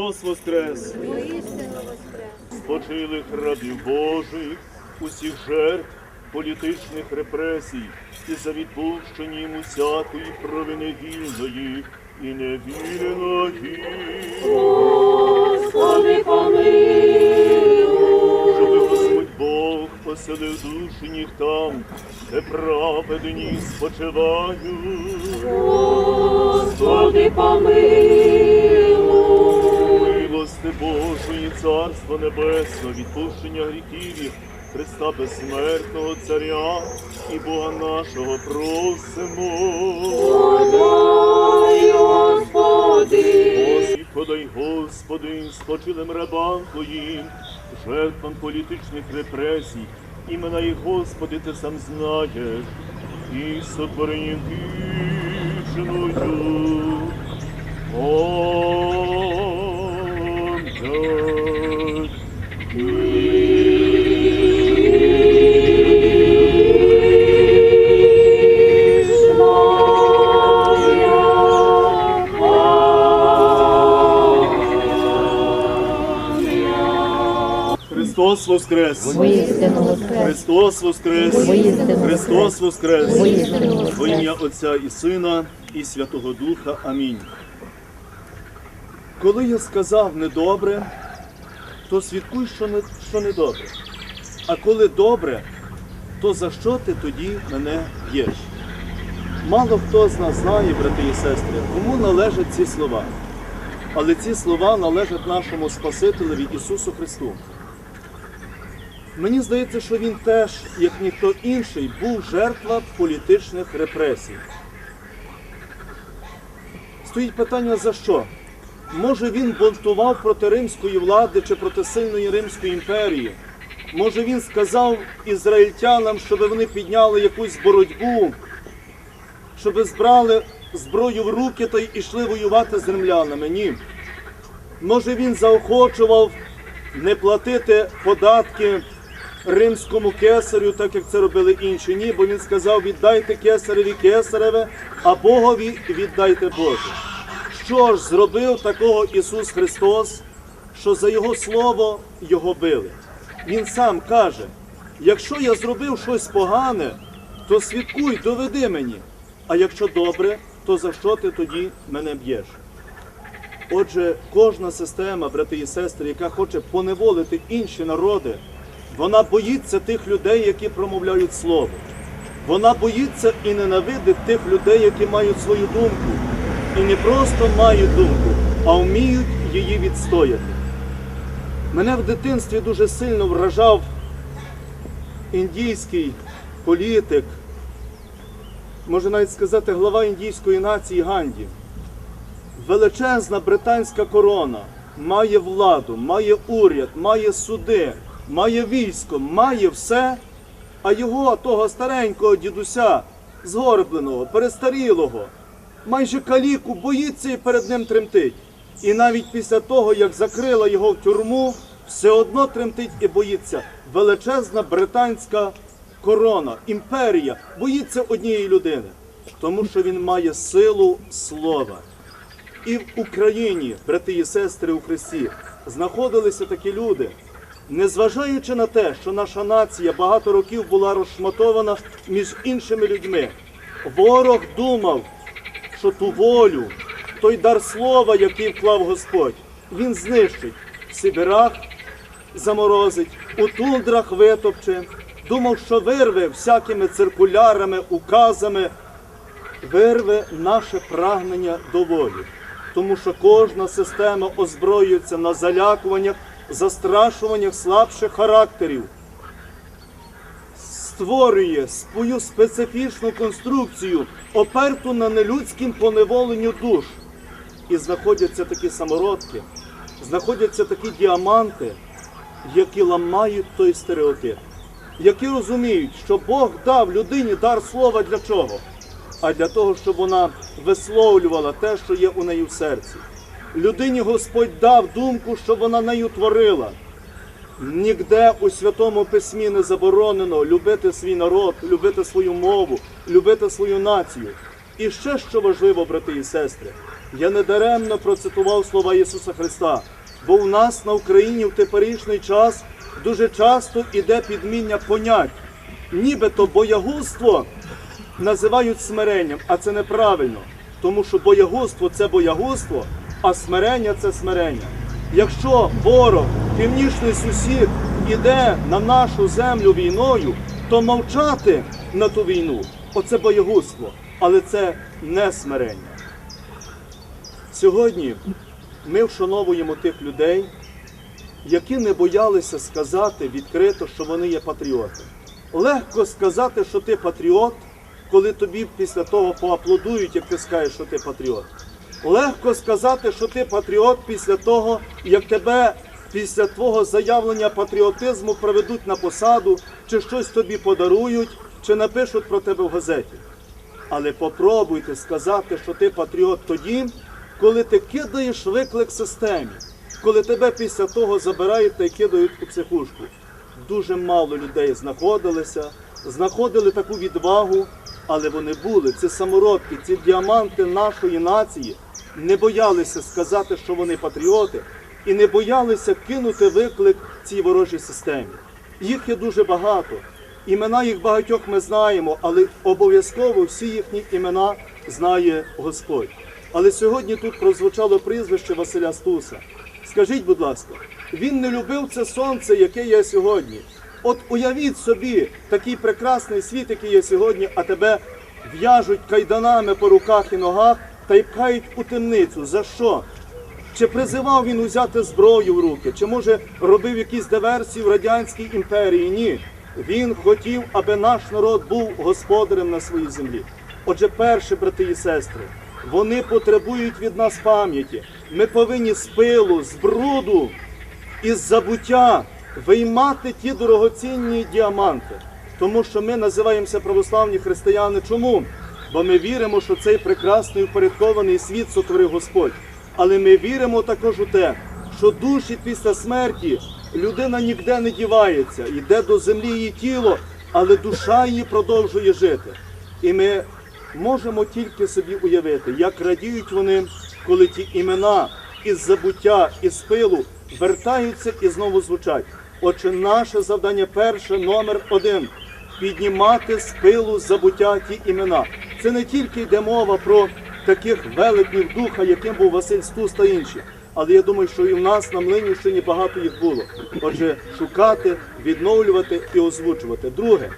Христос Воскрес! Спочилих рабів Божих, усіх жертв політичних репресій і за відпущені йому всякої провини вільної і невільної. Господи, Щоби Господь Бог поселив душі їх там, де праведні спочивають. Господи, помилуй! Божої, Царство Небесне, відпущення гріхів Христа безсмертного Царя і Бога нашого просимо. Подай, Господи! Господи, подай, Господи, спочилим рабам Твоїм, жертвам політичних репресій, імена їх, Господи, Ти сам знаєш, і сотворенням вічною. Христос Воскрес! Христос Воскрес! Христос Воскрес! Во ім'я Отця і Сина, і Святого Духа. Амінь. Коли я сказав недобре, то свідкуй, що не, що недобре. А коли добре, то за що ти тоді мене б'єш? Мало хто з нас знає, брати і сестри, кому належать ці слова. Але ці слова належать нашому Спасителеві Ісусу Христу. Мені здається, що він теж, як ніхто інший, був жертва політичних репресій. Стоїть питання за що? Може він бунтував проти римської влади чи проти сильної Римської імперії? Може він сказав ізраїльтянам, щоб вони підняли якусь боротьбу, щоб збрали зброю в руки та й ішли воювати з римлянами? Ні. Може він заохочував не платити податки римському кесарю, так як це робили інші. Ні, бо він сказав, віддайте кесареві кесареве, а Богові віддайте Боже. Що ж зробив такого Ісус Христос, що за Його Слово Його били? Він сам каже, якщо я зробив щось погане, то свідкуй, доведи мені. А якщо добре, то за що ти тоді мене б'єш? Отже, кожна система, брати і сестри, яка хоче поневолити інші народи, вона боїться тих людей, які промовляють слово. Вона боїться і ненавидить тих людей, які мають свою думку. І не просто мають думку, а вміють її відстояти. Мене в дитинстві дуже сильно вражав індійський політик, можна навіть сказати, глава індійської нації Ганді. Величезна британська корона має владу, має уряд, має суди, має військо, має все, а його того старенького дідуся, згорбленого, перестарілого, майже каліку боїться і перед ним тремтить. І навіть після того, як закрила його в тюрму, все одно тремтить і боїться. Величезна британська корона, імперія боїться однієї людини, тому що він має силу слова. І в Україні, брати і сестри у Христі, знаходилися такі люди, незважаючи на те, що наша нація багато років була розшматована між іншими людьми. Ворог думав, що ту волю, той дар слова, який вклав Господь, він знищить в Сибирах, заморозить, у тундрах витопче. Думав, що вирве всякими циркулярами, указами, вирве наше прагнення до волі. Тому що кожна система озброюється на залякуваннях, застрашуваннях слабших характерів, створює свою специфічну конструкцію, оперту на нелюдськім поневоленню душ. І знаходяться такі самородки, знаходяться такі діаманти, які ламають той стереотип, які розуміють, що Бог дав людині дар слова для чого? а для того, щоб вона висловлювала те, що є у неї в серці. Людині Господь дав думку, щоб вона нею творила. Нігде у Святому Письмі не заборонено любити свій народ, любити свою мову, любити свою націю. І ще що важливо, брати і сестри, я недаремно процитував слова Ісуса Христа, бо у нас на Україні в теперішній час дуже часто іде підміння понять, нібито боягузтво називають смиренням, а це неправильно, тому що боягузтво це боягузтво, а смирення це смирення. Якщо ворог, північний сусід, іде на нашу землю війною, то мовчати на ту війну оце боягузтво, але це не смирення. Сьогодні ми вшановуємо тих людей, які не боялися сказати відкрито, що вони є патріоти. Легко сказати, що ти патріот, коли тобі після того поаплодують, як ти скажеш, що ти патріот. Легко сказати, що ти патріот після того, як тебе після твого заявлення патріотизму проведуть на посаду, чи щось тобі подарують, чи напишуть про тебе в газеті. Але попробуйте сказати, що ти патріот тоді, коли ти кидаєш виклик системі, коли тебе після того забирають та й кидають у психушку. Дуже мало людей знаходилися, знаходили таку відвагу, але вони були. Ці самородки, ці діаманти нашої нації не боялися сказати, що вони патріоти, і не боялися кинути виклик цій ворожій системі. Їх є дуже багато. Імена їх багатьох ми знаємо, але обов'язково всі їхні імена знає Господь. Але сьогодні тут прозвучало прізвище Василя Стуса. Скажіть, будь ласка, він не любив це сонце, яке є сьогодні. От уявіть собі такий прекрасний світ, який є сьогодні, а тебе в'яжуть кайданами по руках і ногах та й пхають у темницю. За що? Чи призивав він узяти зброю в руки, чи може робив якісь диверсії в радянській імперії? Ні. Він хотів, аби наш народ був господарем на своїй землі. Отже, перше, брати і сестри, вони потребують від нас пам'яті. Ми повинні з пилу, з бруду, із забуття виймати ті дорогоцінні діаманти. Тому що ми називаємося православні християни. Чому? Бо ми віримо, що цей прекрасний упорядкований світ сотворив Господь. Але ми віримо також у те, що душі після смерті людина ніде не дівається, йде до землі її тіло, але душа її продовжує жити. І ми можемо тільки собі уявити, як радіють вони, коли ті імена із забуття, із пилу вертаються і знову звучать. Отже, наше завдання перше, номер один піднімати з пилу забуття ті імена. Це не тільки йде мова про таких велетнів духа, яким був Василь Стус та інші. Але я думаю, що і в нас на Млинівщині багато їх було. Отже, шукати, відновлювати і озвучувати. Друге,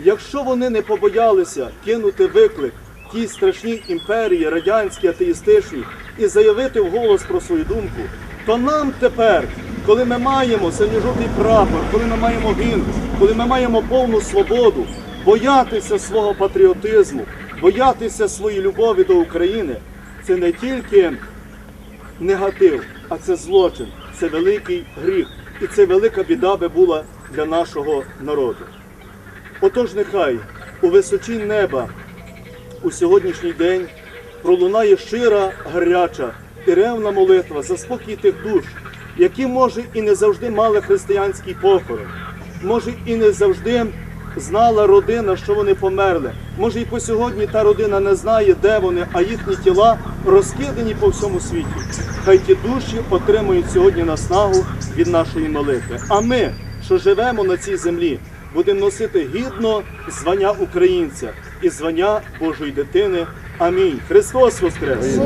якщо вони не побоялися кинути виклик тій страшній імперії, радянській, атеїстичній, і заявити вголос про свою думку, то нам тепер, коли ми маємо синьо-жовтий прапор, коли ми маємо гімн, коли ми маємо повну свободу, боятися свого патріотизму, боятися своєї любові до України, це не тільки негатив, а це злочин, це великий гріх. І це велика біда би була для нашого народу. Отож, нехай у височі неба у сьогоднішній день пролунає щира, гаряча і ревна молитва за спокій тих душ, які, може, і не завжди мали християнський похорон, може, і не завжди знала родина, що вони померли. Може, і по сьогодні та родина не знає, де вони, а їхні тіла розкидані по всьому світі. Хай ті душі отримують сьогодні наснагу від нашої молитви. А ми, що живемо на цій землі, будемо носити гідно звання українця і звання Божої дитини. Амінь. Христос Воскрес!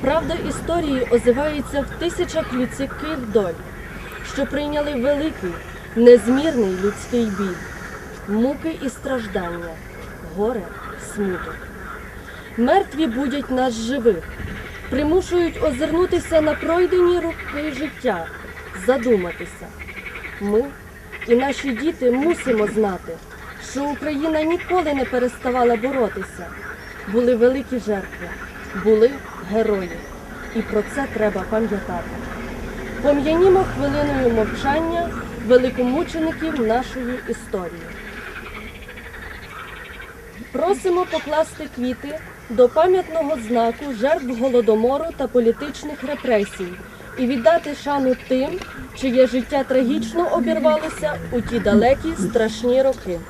Правда історії озивається в тисячах людських доль, що прийняли великий, незмірний людський біль, муки і страждання, горе, смуток. Мертві будять нас живих, примушують озирнутися на пройдені роки життя, задуматися. Ми і наші діти мусимо знати, що Україна ніколи не переставала боротися. Були великі жертви, були герої. І про це треба пам'ятати. Пом'янімо хвилиною мовчання великомучеників нашої історії. Просимо покласти квіти до пам'ятного знаку жертв голодомору та політичних репресій і віддати шану тим, чиє життя трагічно обірвалося у ті далекі страшні роки.